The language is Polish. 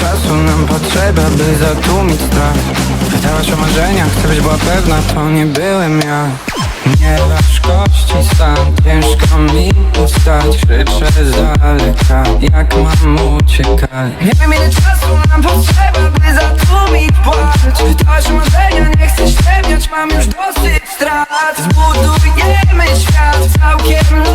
czasu nam potrzeba, by zatłumić strach. Pytałaś o marzenia, gdybyś była pewna, to nie byłem ja. Nie masz kości sam, ciężko mi ustać Krzyczę z daleka, jak mam uciekać. Nie wiem ile czasu nam potrzeba, by zatłumić płacz. Pytałaś o marzenia, nie chcesz ciemniać, mam już dosyć strat. Zbudujemy świat całkiem